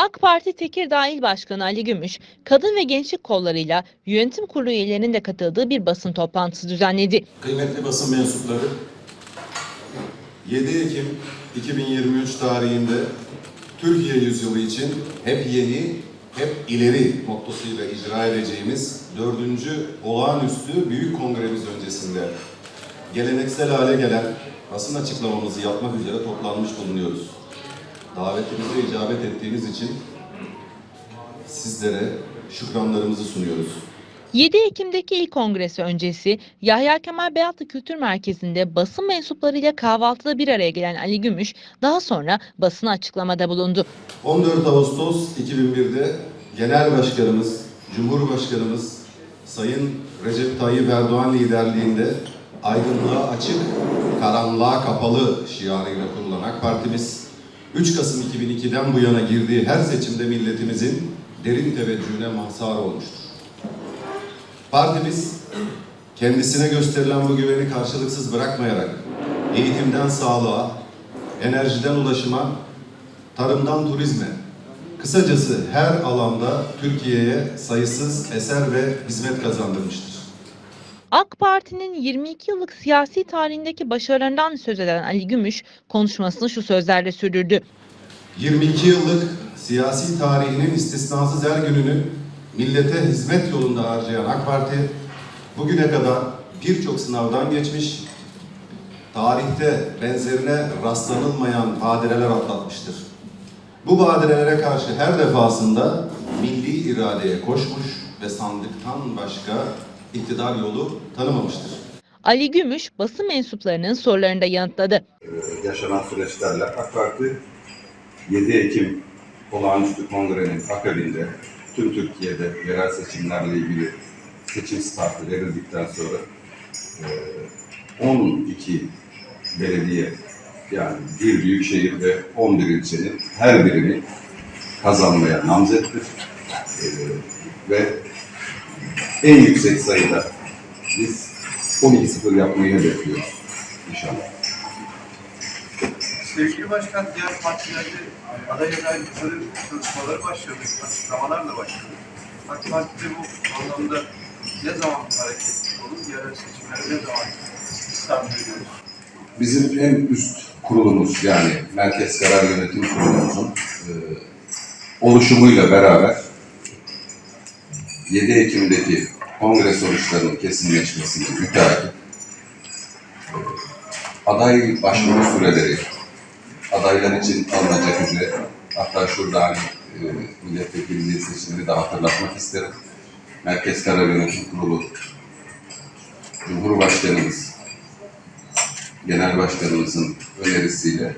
AK Parti Tekirdağ İl Başkanı Ali Gümüş, kadın ve gençlik kollarıyla yönetim kurulu üyelerinin de katıldığı bir basın toplantısı düzenledi. Kıymetli basın mensupları, 7 Ekim 2023 tarihinde Türkiye yüzyılı için hep yeni, hep ileri mottosuyla icra edeceğimiz 4. olağanüstü büyük kongremiz öncesinde geleneksel hale gelen basın açıklamamızı yapmak üzere toplanmış bulunuyoruz. Davetimize icabet ettiğiniz için sizlere şükranlarımızı sunuyoruz. 7 Ekim'deki ilk kongresi öncesi Yahya Kemal Beyatlı Kültür Merkezi'nde basın mensuplarıyla kahvaltıda bir araya gelen Ali Gümüş daha sonra basına açıklamada bulundu. 14 Ağustos 2001'de Genel Başkanımız, Cumhurbaşkanımız Sayın Recep Tayyip Erdoğan liderliğinde aydınlığa açık, karanlığa kapalı şiarıyla kurulan AK Partimiz 3 Kasım 2002'den bu yana girdiği her seçimde milletimizin derin teveccühüne mazhar olmuştur. Partimiz kendisine gösterilen bu güveni karşılıksız bırakmayarak eğitimden sağlığa, enerjiden ulaşıma, tarımdan turizme, kısacası her alanda Türkiye'ye sayısız eser ve hizmet kazandırmıştır. Parti'nin 22 yıllık siyasi tarihindeki başarılarından söz eden Ali Gümüş konuşmasını şu sözlerle sürdürdü. 22 yıllık siyasi tarihinin istisnasız her gününü millete hizmet yolunda harcayan AK Parti bugüne kadar birçok sınavdan geçmiş, tarihte benzerine rastlanılmayan badireler atlatmıştır. Bu badirelere karşı her defasında milli iradeye koşmuş ve sandıktan başka iktidar yolu tanımamıştır. Ali Gümüş basın mensuplarının sorularını da yanıtladı. Ee, yaşanan süreçlerle AK Parti 7 Ekim olağanüstü kongrenin akabinde tüm Türkiye'de yerel seçimlerle ilgili seçim startı verildikten sonra e, 12 belediye yani bir büyük şehir ve 11 ilçenin her birini kazanmaya namzettir. E, ve en yüksek sayıda biz 12-0 yapmayı hedefliyoruz inşallah. Sevgili Başkan, diğer partilerde aday adaylıkları çalışmaları başladı, açıklamalarla başladı. AK Parti de bu anlamda ne zaman hareket olur, yerel seçimlere ne zaman İslam görüyoruz? Bizim en üst kurulumuz yani Merkez Karar Yönetim Kurulumuzun e, oluşumuyla beraber 7 Ekim'deki kongre sonuçlarının kesinleşmesini müteakip e, aday başvuru süreleri, adaylar için alınacak ücret, hatta şurada hani e, milletvekilliği seçimini de hatırlatmak isterim. Merkez Karar Yönetim Kurulu Cumhurbaşkanımız Genel Başkanımızın önerisiyle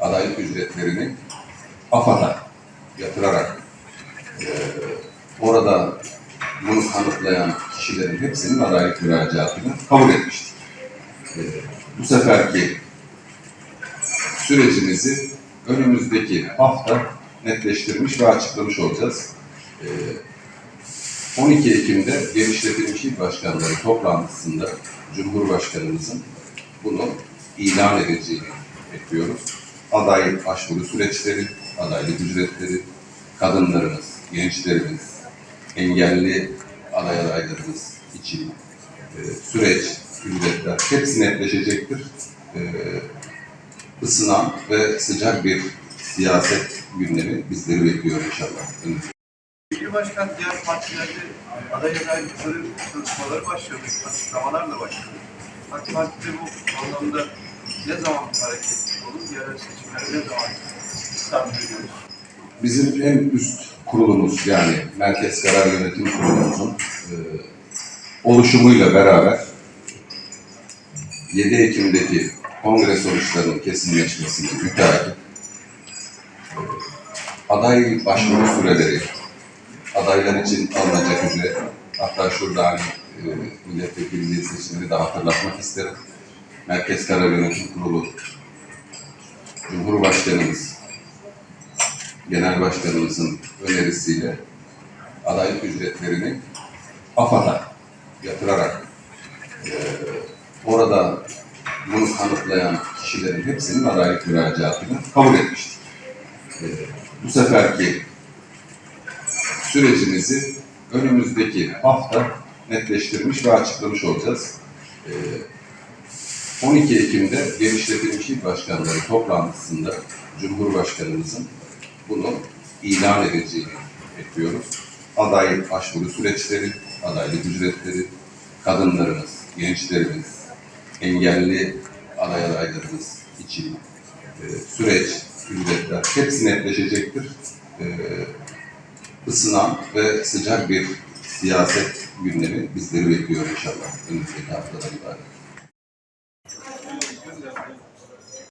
adaylık ücretlerini AFAD'a yatırarak eee, orada bunu kanıtlayan kişilerin hepsinin adaylık müracaatını kabul etmiştir. Eee, bu seferki sürecimizi önümüzdeki hafta netleştirmiş ve açıklamış olacağız. Eee, 12 Ekim'de genişletilmiş il başkanları toplantısında Cumhurbaşkanımızın bunu ilan edeceğini bekliyoruz. Aday başvuru süreçleri, adaylık ücretleri, kadınlarımız, gençlerimiz, engelli aday adaylarımız için e, süreç, ücretler hepsi netleşecektir. E, ısınan ve sıcak bir siyaset gündemi bizleri bekliyor inşallah. Sevgili Başkan, diğer partilerde aday adaylıkları çalışmaları başladı, açıklamalarla başladı. AK Parti bu anlamda ne zaman hareket olur, yerel seçimlere ne zaman görüyoruz? Bizim en üst kurulumuz yani Merkez Karar Yönetim Kurulumuzun e, oluşumuyla beraber 7 Ekim'deki kongre sonuçlarının kesinleşmesini müteakip e, aday başvuru süreleri, adaylar için alınacak ücret, hatta şurada hani e, milletvekilliği seçimini de hatırlatmak isterim. Merkez Karar Yönetim Kurulu Cumhurbaşkanımız Genel Başkanımızın önerisiyle adaylık ücretlerini AFAD'a yatırarak eee, orada bunu kanıtlayan kişilerin hepsinin adaylık müracaatını kabul etmiştir. Eee, bu seferki sürecimizi önümüzdeki hafta netleştirmiş ve açıklamış olacağız. Ee, 12 Ekim'de genişletilmiş il başkanları toplantısında Cumhurbaşkanımızın bunu ilan edeceğini bekliyoruz. Aday başvuru süreçleri, adaylık ücretleri, kadınlarımız, gençlerimiz, engelli aday adaylarımız için e, süreç, ücretler hepsi netleşecektir. E, ısınan ve sıcak bir siyaset gündemi bizleri bekliyor inşallah önümüzdeki haftadan itibaren.